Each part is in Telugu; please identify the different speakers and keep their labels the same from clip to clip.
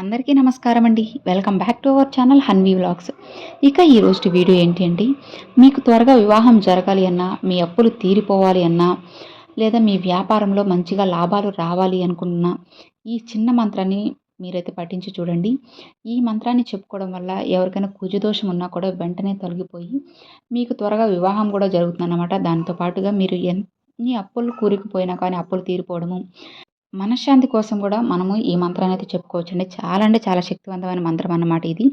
Speaker 1: అందరికీ నమస్కారం అండి. Welcome back to our channel Hanvi vlogs. ఇక ఈ రోజు వీడియో ఏంటి అండి? మీకు త్వరగా వివాహం జరగాలి అన్నా మీ అప్పులు తీరిపోవాలి అన్నా లేదా మీ వ్యాపారంలో మంచిగా లాభాలు రావాలి అనుకున్నా ఈ చిన్న మంత్రాన్ని మీరైతే పఠించి చూడండి. ఈ మంత్రాన్ని చెప్పుకోవడం వల్ల ఎవరికైనా కుజదోషం ఉన్నా కూడా వెంటనే తొలగిపోయి మీకు త్వరగా వివాహం కూడా జరుగుతుందన్నమాట. దాంతో పాటుగా మీరు ఎన్ని అప్పులు కూరుకుపోయినా కానీ అప్పులు తీరిపోవడము మనశ్శాంతి కోసం కూడా మనము ఈ మంత్రాన్ని అయితే చెప్పుకోవచ్చండి. చాలా అంటే చాలా శక్తివంతమైన మంత్రం అన్నమాట ఇది.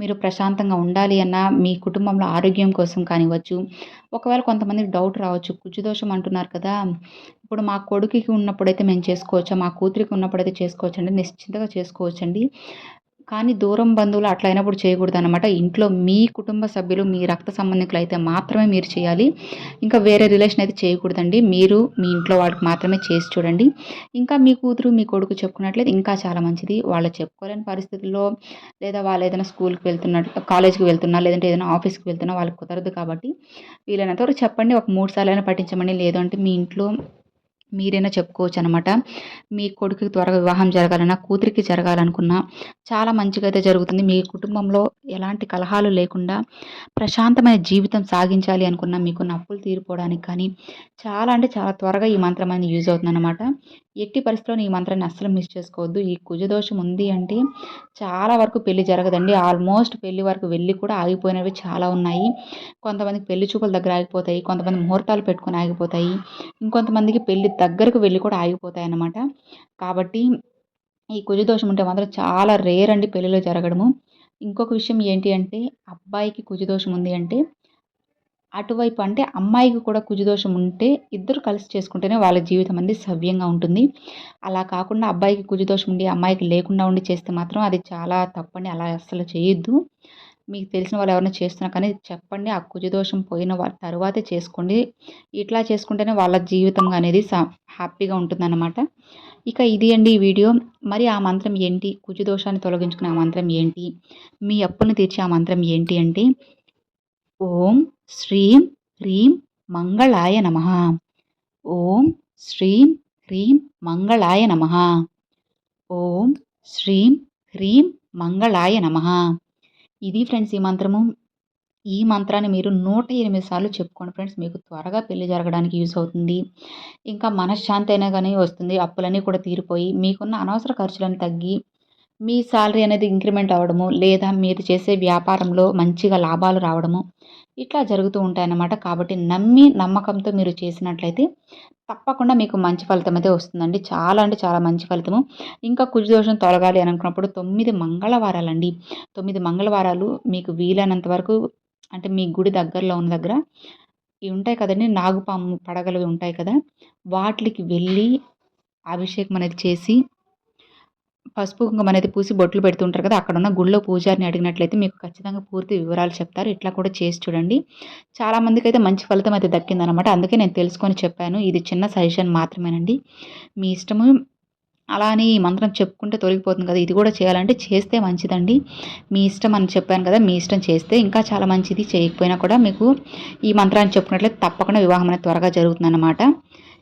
Speaker 1: మీరు ప్రశాంతంగా ఉండాలి అన్నా మీ కుటుంబంలో ఆరోగ్యం కోసం కానివ్వచ్చు ఒకవేళ కొంతమందికి డౌట్ రావచ్చు కుజుదోషం అంటున్నారు కదా ఇప్పుడు మా కొడుకుకి ఉన్నప్పుడైతే మేము చేసుకోవచ్చా మా కూతురికి ఉన్నప్పుడైతే చేసుకోవచ్చండి నిశ్చింతగా చేసుకోవచ్చండి. కానీ దూరం బంధువులు అట్లా అయినప్పుడు చేయకూడదు అనమాట ఇంట్లో మీ కుటుంబ సభ్యులు మీ రక్త సంబంధికులు అయితే మాత్రమే మీరు చేయాలి. ఇంకా వేరే రిలేషన్ అయితే చేయకూడదండి. మీరు మీ ఇంట్లో వాళ్ళకి మాత్రమే చేసి చూడండి. ఇంకా మీ కూతురు మీ కొడుకు చెప్పుకున్నట్లయితే ఇంకా చాలా మంచిది. వాళ్ళు చెప్పుకోలేని పరిస్థితుల్లో లేదా వాళ్ళు ఏదైనా స్కూల్కి వెళ్తున్నట్టు కాలేజ్కి వెళ్తున్నా లేదంటే ఏదైనా ఆఫీస్కి వెళ్తున్నా వాళ్ళకి కుదరదు కాబట్టి వీలైనంత వరకు చెప్పండి. ఒక మూడు సార్లు అయినా పట్టించమని లేదంటే మీ ఇంట్లో మీరైనా చెప్పుకోవచ్చు అనమాట మీ కొడుకుకి త్వరగా వివాహం జరగాలన్నా కూతురికి జరగాలనుకున్నా చాలా మంచిగా అయితే జరుగుతుంది. మీ కుటుంబంలో ఎలాంటి కలహాలు లేకుండా ప్రశాంతమైన జీవితం సాగించాలి అనుకున్నా మీకు నప్పులు తీరిపోవడానికి కానీ చాలా అంటే చాలా త్వరగా ఈ మంత్రం అనేది యూజ్ అవుతుంది అనమాట ఎట్టి పరిస్థితుల్లో ఈ మంత్రాన్ని అస్సలు మిస్ చేసుకోవద్దు. ఈ కుజదోషం ఉంది అంటే చాలా వరకు పెళ్ళి జరగదండి. ఆల్మోస్ట్ పెళ్ళి వరకు వెళ్ళి కూడా ఆగిపోయినవి చాలా ఉన్నాయి. కొంతమందికి పెళ్ళి చూపుల దగ్గర ఆగిపోతాయి. కొంతమంది ముహూర్తాలు పెట్టుకొని ఆగిపోతాయి. ఇంకొంతమందికి పెళ్ళి దగ్గరకు వెళ్ళి కూడా ఆగిపోతాయి అన్నమాట. కాబట్టి ఈ కుజదోషం ఉంటే మాత్రం చాలా రేర్ అండి పెళ్ళిలో జరగడము. ఇంకొక విషయం ఏంటి అంటే అబ్బాయికి కుజదోషం ఉంది అంటే అటువైపు అంటే అమ్మాయికి కూడా కుజదోషం ఉంటే ఇద్దరు కలిసి చేసుకుంటేనే వాళ్ళ జీవితం అనేది సవ్యంగా ఉంటుంది. అలా కాకుండా అబ్బాయికి కుజదోషం ఉండి అమ్మాయికి లేకుండా ఉండి చేస్తే మాత్రం అది చాలా తప్పని అలా అస్సలు చేయొద్దు. మీకు తెలిసిన వాళ్ళు ఎవరైనా చేస్తున్నా కానీ చెప్పండి ఆ కుజదోషం పోయిన తర్వాతే చేసుకోండి. ఇట్లా చేసుకుంటేనే వాళ్ళ జీవితం అనేది హ్యాపీగా ఉంటుందన్నమాట. ఇక ఇది అండి ఈ వీడియో. మరి ఆ మంత్రం ఏంటి? కుజదోషాన్ని తొలగించుకునే ఆ మంత్రం ఏంటి? మీ అప్పును తీర్చే ఆ మంత్రం ఏంటి అంటే ఓం శ్రీం హ్రీం మంగళాయ నమ. ఓం శ్రీం హ్రీం మంగళాయ నమ. ఓం శ్రీం హ్రీం మంగళాయ నమ. ఇది ఫ్రెండ్స్ ఈ మంత్రము. ఈ మంత్రాన్ని మీరు నూట ఎనిమిది సార్లు చెప్పుకోండి ఫ్రెండ్స్. మీకు త్వరగా పెళ్ళి జరగడానికి యూస్ అవుతుంది. ఇంకా మనశ్శాంతి అయినా కానీ వస్తుంది. అప్పులన్నీ కూడా తీరిపోయి మీకున్న అనవసర ఖర్చులను తగ్గి మీ శాలరీ అనేది ఇంక్రిమెంట్ అవ్వడము లేదా మీరు చేసే వ్యాపారంలో మంచిగా లాభాలు రావడము ఇట్లా జరుగుతూ ఉంటాయన్నమాట. కాబట్టి నమ్మి నమ్మకంతో మీరు చేసినట్లయితే తప్పకుండా మీకు మంచి ఫలితం అయితే వస్తుందండి. చాలా అంటే చాలా మంచి ఫలితము. ఇంకా కుజదోషం తొలగాలి అని అనుకున్నప్పుడు తొమ్మిది మంగళవారాలండి. తొమ్మిది మంగళవారాలు మీకు వీలైనంత వరకు అంటే మీ గుడి దగ్గరలో ఉన్న దగ్గర ఇవి ఉంటాయి కదండి నాగుపాము పడగలవి ఉంటాయి కదా వాటికి వెళ్ళి అభిషేకం అనేది చేసి పసుపు కుంకుమ అనేది పూసి బొట్లు పెడుతుంటారు కదా అక్కడ ఉన్న గుళ్ళో పూజారిని అడిగినట్లయితే మీకు ఖచ్చితంగా పూర్తి వివరాలు చెప్తారు. ఇట్లా కూడా చేసి చూడండి. చాలామందికి అయితే మంచి ఫలితం అయితే దక్కిందనమాట అందుకే నేను తెలుసుకొని చెప్పాను. ఇది చిన్న సజెషన్ మాత్రమేనండి. మీ ఇష్టము అలా అని ఈ మంత్రం చెప్పుకుంటే తొలగిపోతుంది కదా ఇది కూడా చేయాలంటే చేస్తే మంచిదండి. మీ ఇష్టం అని చెప్పాను కదా మీ ఇష్టం చేస్తే ఇంకా చాలా మంచిది. చేయకపోయినా కూడా మీకు ఈ మంత్రాన్ని చెప్పుకున్నట్లయితే తప్పకుండా వివాహం అనేది త్వరగా జరుగుతుందన్నమాట.